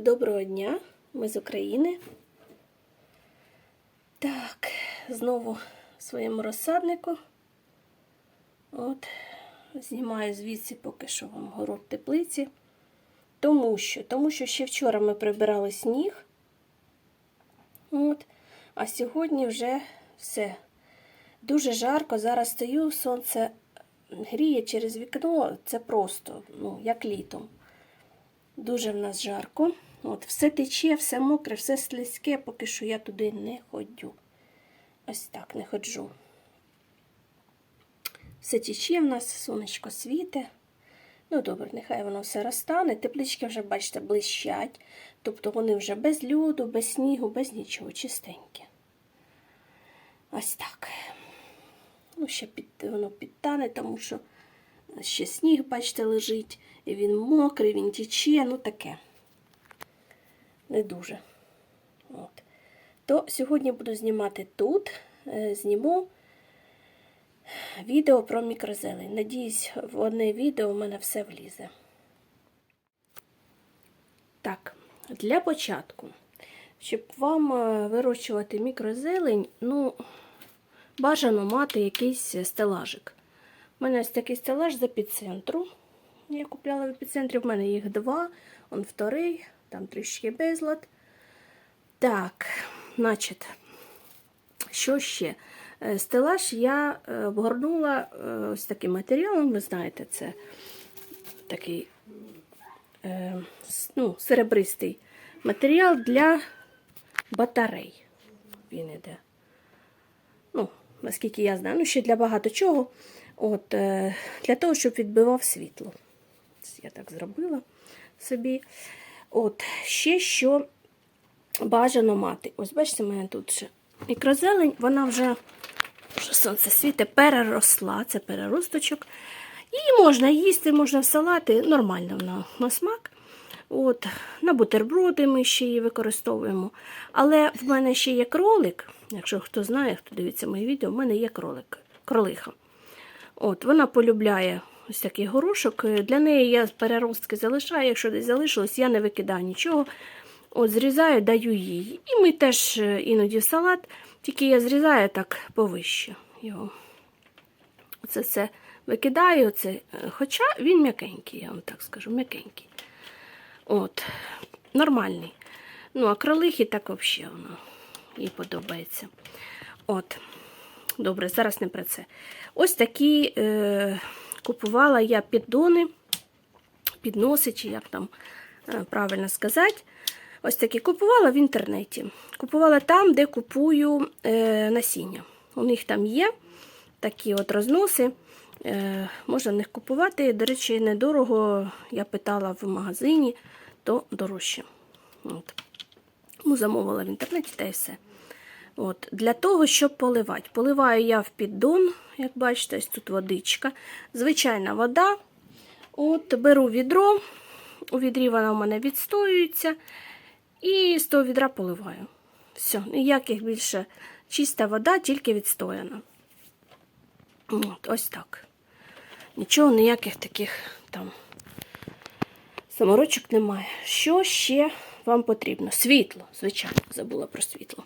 Доброго дня, ми з України. Так, знову в своєму розсаднику. От, знімаю звідси поки що вам город теплиці. Тому що, тому що ще вчора ми прибирали сніг. От, а сьогодні вже все. Дуже жарко. Зараз стою, сонце гріє через вікно. Це просто, ну, як літом. Дуже в нас жарко. От, Все тече, все мокре, все слизьке, поки що я туди не ходжу. Ось так не ходжу. Все тече в нас, сонечко світе. Ну, добре, нехай воно все розтане. Теплички вже, бачите, блищать. Тобто вони вже без льоду, без снігу, без нічого, чистенькі. Ось так. Ну, ще під, воно підтане, тому що ще сніг, бачите, лежить. І він мокрий, він тіче, ну таке. Не дуже. От. То сьогодні буду знімати тут. Е, Зніму відео про мікрозелень. Надіюсь, в одне відео у мене все влізе. Так, для початку, щоб вам е, вирощувати мікрозелень, ну, бажано мати якийсь стелажик. У мене ось такий стелаж з епіцентру. Я купляла в епіцентрі, в мене їх два, он вторий, там трішки безлад. Так, значить, що ще? Е, Стелаж я е, обгорнула е, ось таким матеріалом, ви знаєте, це такий ну, серебристий матеріал для батарей. Він іде. Ну, наскільки я знаю, ну ще для багато чого. От, Для того, щоб відбивав світло. Я так зробила собі. От, ще що бажано мати. Ось бачите, у мене тут ще мікрозелень, вона вже, вже сонце світить, переросла, це переросточок. Її можна їсти, можна в салати, нормально вона на смак. От, на бутерброди ми ще її використовуємо. Але в мене ще є кролик. Якщо хто знає, хто дивиться мої відео, в мене є кролик, кролиха. От, вона полюбляє ось такий горошок. Для неї я переростки залишаю. Якщо десь залишилось, я не викидаю нічого. От, зрізаю, даю їй. І ми теж е, іноді салат, тільки я зрізаю так повище його. Оце все викидаю. Оце. е, Хоча він м'якенький, я вам так скажу, м'якенький. От, нормальний. Ну, а кролихи так взагалі воно їй подобається. От. Добре, зараз не про це. Ось такі е, купувала я піддони, підноси, чи як там е, правильно сказати. Ось такі купувала в інтернеті. Купувала там, де купую е, насіння. У них там є такі от розноси. Е, можна в них купувати. До речі, недорого. Я питала в магазині, то дорожче. От. Ну, замовила в інтернеті та й все. От, Для того, щоб поливати. Поливаю я в піддон, як бачите, ось тут водичка. Звичайна вода. От, Беру відро, у відрі вона у мене відстоюється. І з того відра поливаю. Все, ніяких більше чиста вода, тільки відстояна. От, ось так. Нічого, ніяких таких там саморочок немає. Що ще вам потрібно? Світло, звичайно, забула про світло.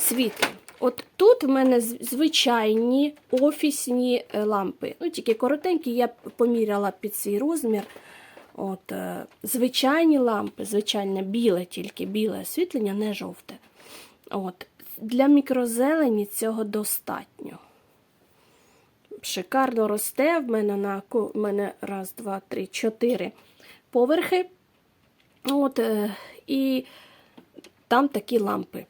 Світло. От тут в мене звичайні офісні е, лампи. Ну, тільки коротенькі, я поміряла під свій розмір. От, е, звичайні лампи, звичайне біле, тільки біле освітлення, не жовте. От. Для мікрозелені цього достатньо. Шикарно росте. В мене на в мене раз, два, три, чотири поверхи. От, е, і там такі лампи.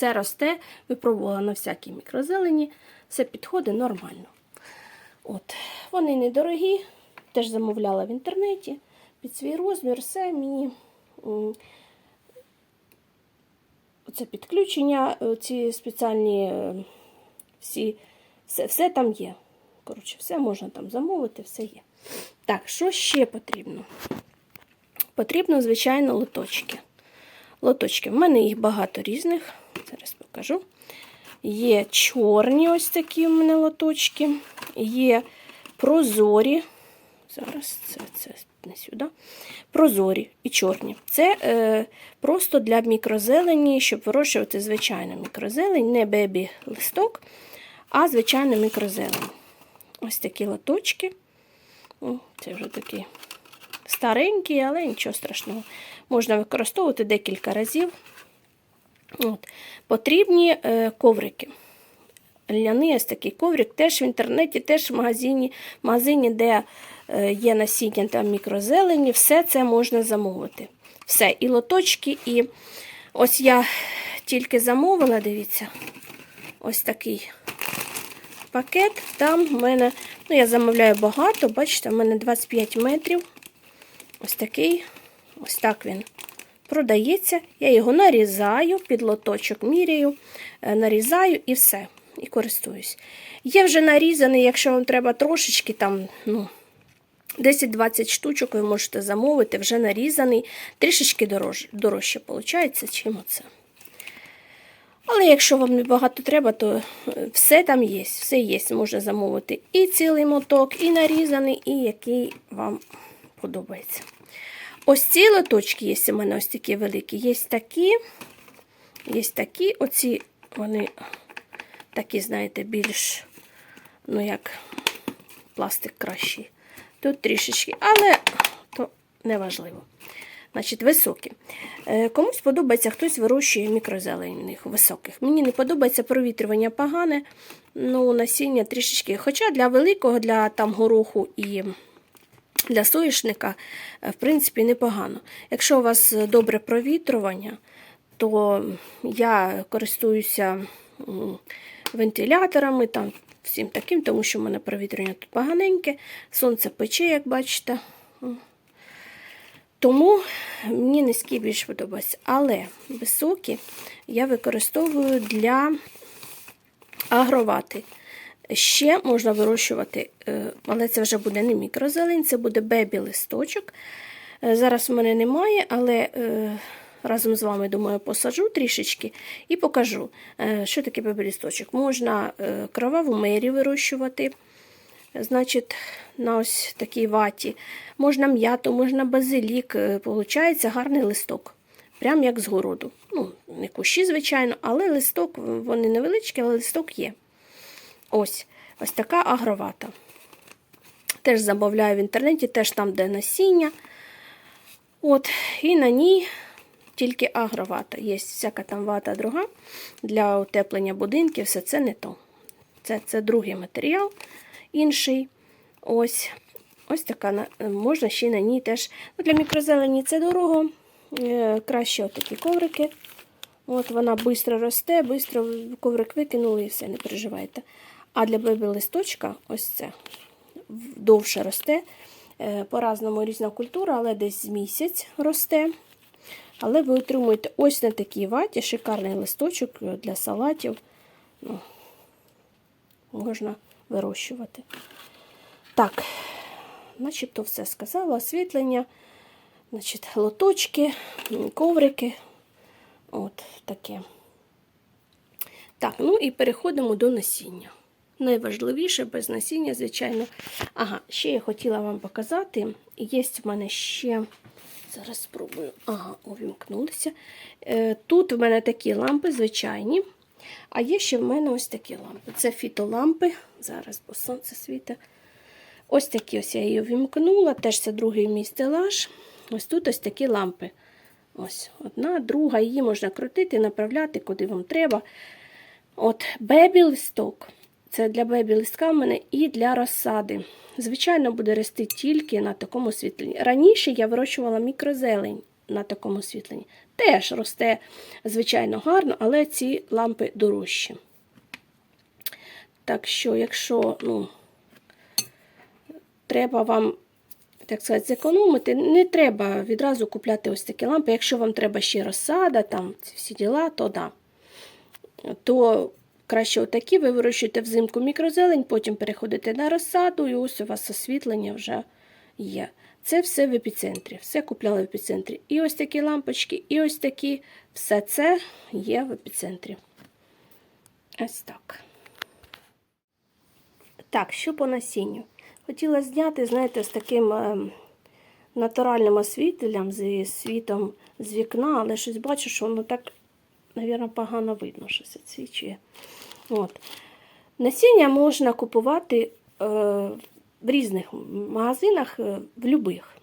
Все росте, випробувала на всякій мікрозелені, все підходить нормально. От. Вони недорогі, теж замовляла в інтернеті під свій розмір, все мені це підключення, е, ці спеціальні е, всі, все, все там є. Коротше, все можна там замовити, все є. Так, що ще потрібно? Потрібно, звичайно, лоточки. Лоточки. В мене їх багато різних. Зараз покажу. Є чорні ось такі у мене лоточки, є прозорі. Зараз це, це несу, да? прозорі і чорні. Це е, просто для мікрозелені, щоб вирощувати звичайну мікрозелень, не бебі листок, а звичайну мікрозелень. Ось такі лоточки. Це вже такі старенькі, але нічого страшного. Можна використовувати декілька разів. От. Потрібні е, коврики. Ляний ось такий коврик, теж в інтернеті, теж в магазині, в магазині де е, є насіння там мікрозелені, все це можна замовити. Все, і лоточки, і ось я тільки замовила, дивіться, ось такий пакет. Там в мене, ну я замовляю багато, бачите, в мене 25 метрів. Ось такий, ось так він продається. Я його нарізаю, під лоточок міряю, е, нарізаю і все. І користуюсь. Є вже нарізаний, якщо вам треба трошечки там, ну, 10-20 штучок ви можете замовити, вже нарізаний, трішечки дорож, дорожче виходить, чим оце. Але якщо вам не багато треба, то е, все там є, все є, можна замовити і цілий моток, і нарізаний, і який вам подобається. Ось ці лоточки є у мене ось такі великі. Є такі, є такі, оці вони такі, знаєте, більш, ну як, пластик кращий. Тут трішечки, але то не важливо. Значить, високі. Е, Комусь подобається, хтось вирощує мікрозелених високих. Мені не подобається провітрювання погане, ну насіння трішечки. Хоча для великого, для там гороху і для соєшника, е, в принципі, непогано. Якщо у вас добре провітрювання, то я користуюся вентиляторами, там, всім таким, тому що в мене провітрювання тут поганеньке, сонце пече, як бачите. Тому мені низькі більш подобаються. Але високі я використовую для агровати. Ще можна вирощувати, е, але це вже буде не мікрозелень, це буде бебі-листочок. Е, Зараз в мене немає, але е, разом з вами, думаю, посаджу трішечки і покажу, що таке бебі-листочок. Можна кроваву мері вирощувати. Значить, на ось такій ваті. Можна м'яту, можна базилік. Получається гарний листок. Прям як з городу. Ну, не кущі, звичайно, але листок, вони невеличкі, але листок є. Ось ось така агровата. Теж замовляю в інтернеті, теж там, де насіння. От, І на ній тільки агровата. Є всяка там вата друга для утеплення будинків, все це не то. Це, Це другий матеріал інший. Ось ось така можна ще на ній теж. Ну, Для мікрозелені це дорого. Е, краще отакі коврики. От Вона швидко росте, швидко коврик викинули і все, не переживайте. А для бебі-листочка ось це довше росте. Е, по-разному різна культура, але десь місяць росте. Але ви отримуєте ось на такій ваті шикарний листочок для салатів. Ну, Можна вирощувати. Так, начебто все сказала. Освітлення, значить, лоточки, коврики. От таке. Так, ну і переходимо до насіння. Найважливіше без насіння, звичайно. Ага, ще я хотіла вам показати. Є в мене ще, зараз спробую, ага, увімкнулися. Е, тут в мене такі лампи звичайні. А є ще в мене ось такі лампи. Це фітолампи. Зараз, бо сонце світить. Ось такі ось я її вімкнула. Теж це другий мій стелаж. Ось тут ось такі лампи. Ось Одна, друга, її можна крутити, направляти, куди вам треба. От, бебі-листок. Це для бебі-листка в мене і для розсади. Звичайно, буде рости тільки на такому освітленні. Раніше я вирощувала мікрозелень на такому освітленні. Теж росте, звичайно, гарно, але ці лампи дорожчі. Так що, якщо ну, треба вам, так сказати, зекономити, не треба відразу купляти ось такі лампи. Якщо вам треба ще розсада, там всі діла, то да. То краще отакі ви вирощуєте взимку мікрозелень, потім переходите на розсаду, і ось у вас освітлення вже є. Це все в епіцентрі. Все купляли в епіцентрі. І ось такі лампочки, і ось такі. Все це є в епіцентрі. Ось так. Так, що по насінню? Хотіла зняти, знаєте, з таким е, натуральним освітленням, зі світом з вікна, але щось бачу, що воно так, мабуть, погано видно, що це свічує. Насіння можна купувати е, в різних магазинах, е, в любих.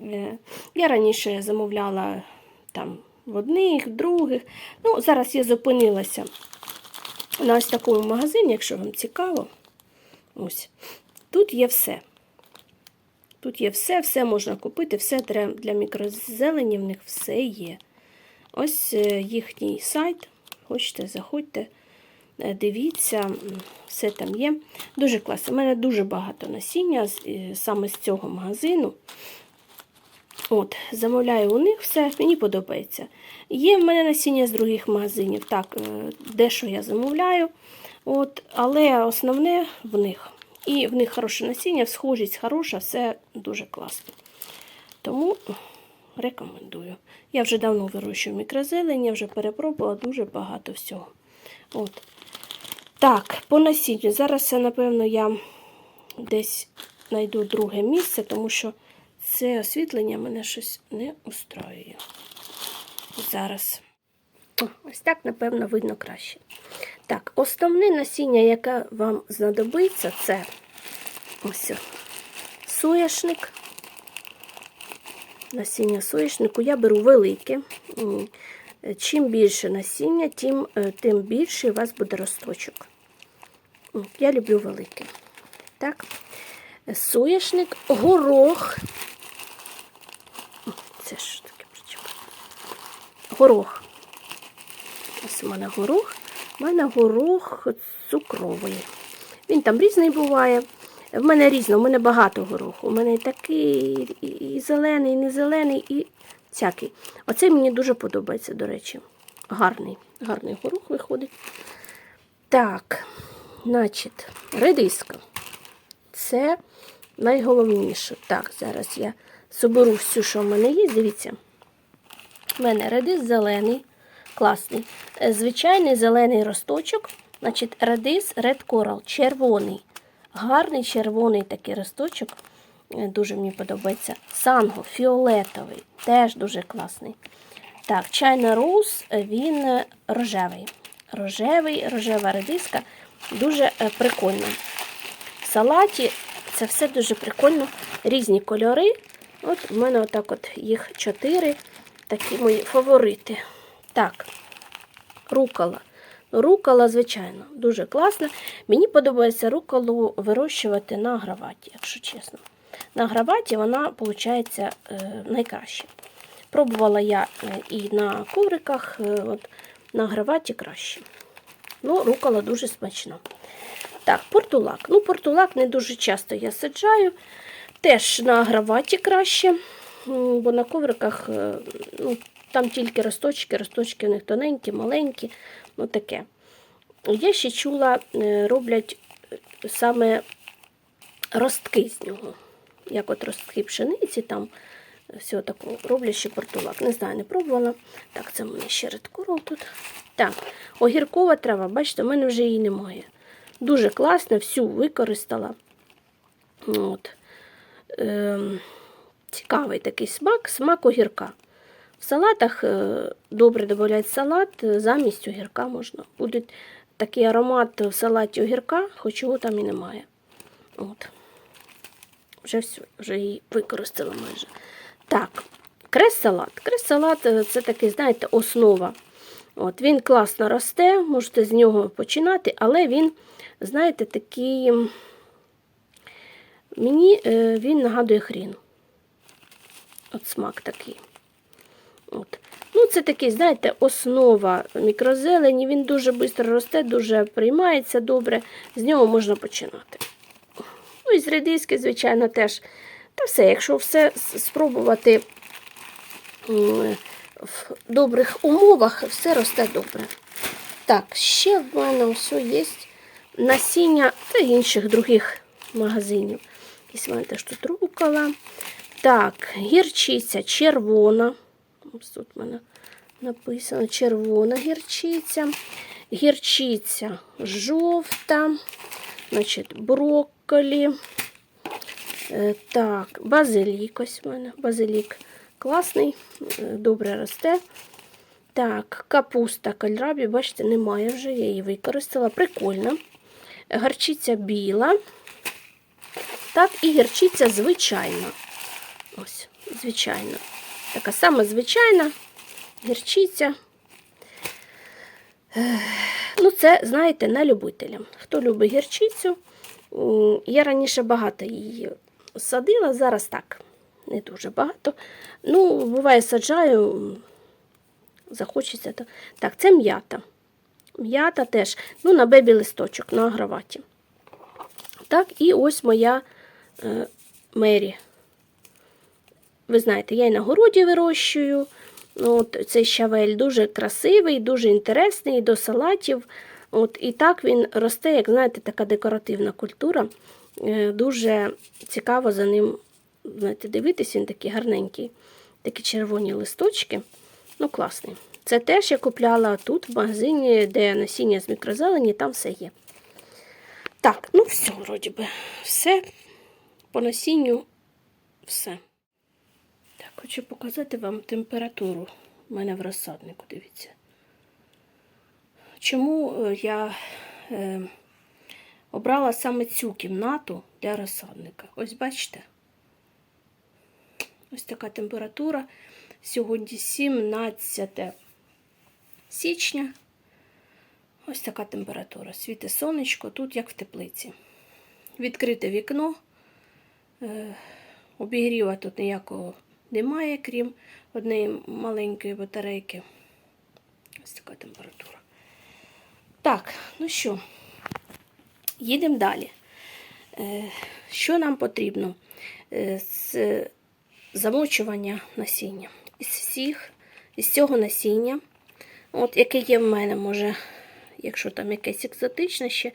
Е, я раніше замовляла там в одних, в других. Ну, зараз я зупинилася на ось такому магазині, якщо вам цікаво. Ось. Тут є все. Тут є все, все можна купити, все для мікрозелені в них все є. Ось е, їхній сайт. Хочете, заходьте, е, дивіться, все там є. Дуже класно. У мене дуже багато насіння е, саме з цього магазину. От, замовляю у них все, мені подобається. Є в мене насіння з других магазинів. Так, дещо я замовляю. От, але основне в них. І в них хороше насіння, схожість хороша, все дуже класно. Тому рекомендую. Я вже давно вирощую мікрозелень, я вже перепробувала дуже багато всього. От. Так, по насінню. Зараз, напевно, я десь знайду друге місце, тому що це освітлення мене щось не устраює. Зараз. Ось так, напевно, видно краще. Так, основне насіння, яке вам знадобиться, це ось сояшник. Насіння сояшнику я беру велике. Чим більше насіння, тим, е, тим більше у вас буде росточок. Я люблю велике. Так. Сояшник, горох. Це що таке причепа? Горох. Ось у мене горох. У мене горох цукровий. Він там різний буває. В мене різно, у мене багато гороху. У мене такий, і зелений, і не зелений, і всякий. Оцей мені дуже подобається, до речі. Гарний, гарний горох виходить. Так, значить, редиска. Це найголовніше. Так, зараз я соберу всю, що в мене є. Дивіться. У мене редис зелений, класний. Е, Звичайний зелений росточок. Значить, редис Red Coral, червоний. Гарний червоний такий росточок. Е, Дуже мені подобається. Санго, фіолетовий, теж дуже класний. Так, чайна роуз, е, він е, рожевий. Рожевий, рожева редиска. Дуже прикольно. В салаті це все дуже прикольно. Різні кольори. От в мене отак от їх чотири. Такі мої фаворити. Так, рукола. Рукола, звичайно, дуже класна. Мені подобається руколу вирощувати на граваті, якщо чесно. На граваті вона виходить найкраще. Пробувала я е, і на ковриках, е, от, на граваті краще. Ну, рукола дуже смачна. Так, портулак. Ну, портулак не дуже часто я саджаю. Теж на граваті краще, бо на ковриках е, ну, там тільки росточки, росточки у них тоненькі, маленькі, ну таке. Я ще чула, е, роблять саме ростки з нього. Як от ростки пшениці, там все такого роблять ще портулак. Не знаю, не пробувала. Так, це в мене ще редкурл тут. Так, огіркова трава, бачите, в мене вже її немає. Дуже класно, всю використала. От. Ем, цікавий такий смак, смак огірка. В салатах е, добре додають салат, е, замість огірка можна. Буде такий аромат в салаті огірка, хоч його там і немає. От. Вже все, вже її використала майже. Так, крес-салат. Крес-салат е, це такий, знаєте, основа. От, він класно росте, можете з нього починати, але він, знаєте, такий. Мені він нагадує хрін. От смак такий. От. Ну, це такий, знаєте, основа мікрозелені. Він дуже швидко росте, дуже приймається добре. З нього можна починати. Ну і з редиски, звичайно, теж. Та все, якщо все спробувати в добрих умовах, все росте добре. Так, ще в мене все є насіння та інших других магазинів. Якісь мене теж тут рукола. Так, гірчиця червона. Ось тут в мене написано червона гірчиця. Гірчиця жовта, значить, брокколі. Е, Так, базилік ось в мене. Базилік класний, е, добре росте. Так, капуста кальрабі, бачите, немає вже, я її використала. Прикольно. Гарчиця біла. Так, і гірчиця звичайна. Ось, звичайна. Така сама звичайна гірчиця. Ну, це, знаєте, на любителя. Хто любить гірчицю, я раніше багато її садила, зараз так, не дуже багато. Ну, буває, саджаю, захочеться. Так, це м'ята. М'ята теж, ну, на бебі листочок, на агроваті. Так, і ось моя е, Мері. Ви знаєте, я і на городі вирощую. От, цей щавель дуже красивий, дуже інтересний до салатів. От, і так він росте, як знаєте, така декоративна культура. Е, Дуже цікаво за ним знаєте, дивитися, він такий гарненький, такі червоні листочки. Ну, класний. Це теж я купляла тут, в магазині, де насіння з мікрозелені, там все є. Так, ну все, вроді би, все. По насінню все. Хочу показати вам температуру в мене в розсаднику, дивіться. Чому е, я е, обрала саме цю кімнату для розсадника? Ось бачите? Ось така температура. Сьогодні 17 січня. Ось така температура. Світе сонечко, тут як в теплиці. Відкрите вікно. Е, Обігріва тут ніякого немає, крім однієї маленької батарейки. Ось така температура. Так, ну що, їдемо далі. Е, Що нам потрібно? Е, З замочування насіння. Із всіх, із цього насіння, от яке є в мене, може, якщо там якесь екзотичне ще,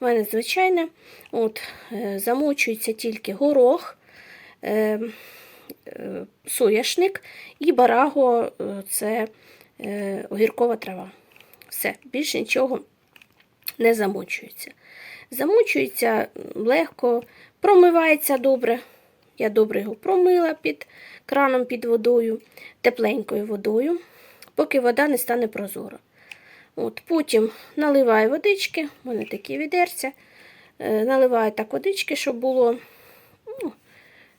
в мене звичайне, от, е, замочується тільки горох, соняшник і бараго е, це е, огіркова трава. Все, більше нічого не замочується. Замочується легко, промивається добре. Я добре його промила під краном під водою, тепленькою водою, поки вода не стане прозора. От, Потім наливаю водички, в мене такі відерця. Е, Наливаю так водички, щоб було,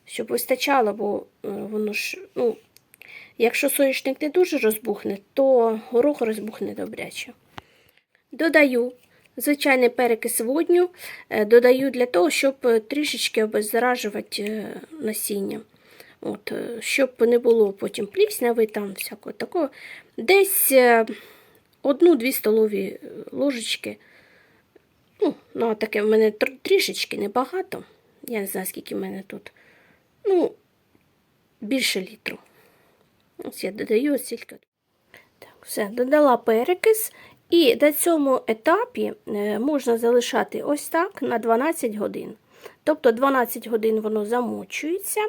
щоб вистачало, бо е, воно ж, ну, якщо соняшник не дуже розбухне, то горох розбухне добряче. Додаю звичайний перекис водню, е, додаю для того, щоб трішечки обеззаражувати е, насіння. От, щоб не було потім плісняви, там всякого такого. Десь одну-дві столові ложечки. Ну, ну, таке в мене трішечки небагато. Я не знаю, скільки в мене тут. Ну, більше літру. Ось я додаю ось стільки. Так, все, додала перекис. І на цьому етапі е, можна залишати ось так на 12 годин. Тобто 12 годин воно замочується.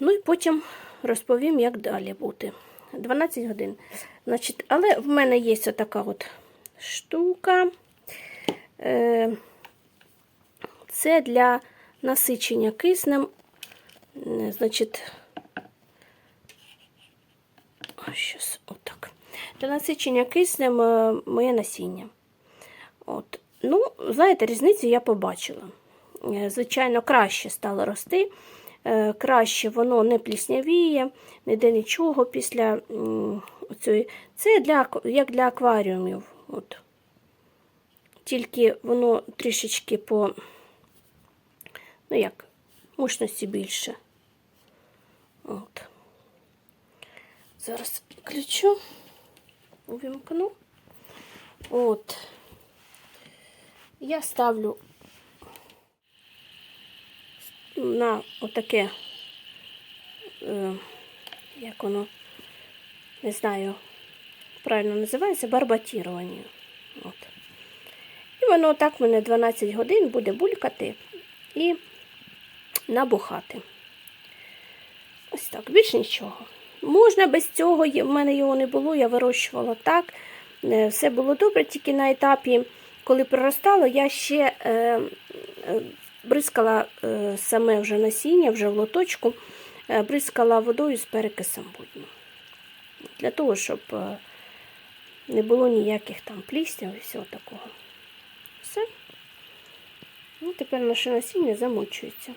Ну і потім розповім, як далі бути. 12 годин. Значить, але в мене є така от штука. Е, Це для насичення киснем. Е, Значить, щас, отак. Для насичення киснем е, моє насіння. От. Ну, знаєте, різницю я побачила. Е, Звичайно, краще стало рости, краще воно не пліснявіє, ніде нічого після м, оцієї. Це для, як для акваріумів. От. Тільки воно трішечки по, ну як, мощності більше. От. Зараз включу, увімкну. От. Я ставлю на отаке, е, як воно, не знаю, правильно називається, барбатірування. От. І воно так мене 12 годин буде булькати і набухати. Ось так, більш нічого. Можна без цього, в мене його не було, я вирощувала так. Е, Все було добре, тільки на етапі, коли проростало, я ще е, е, бризкала е, саме вже насіння, вже в лоточку, е, бризкала водою з перекисом водню. Для того, щоб е, не було ніяких там пліснів і всього такого. Все. Ну, тепер наше насіння замочується.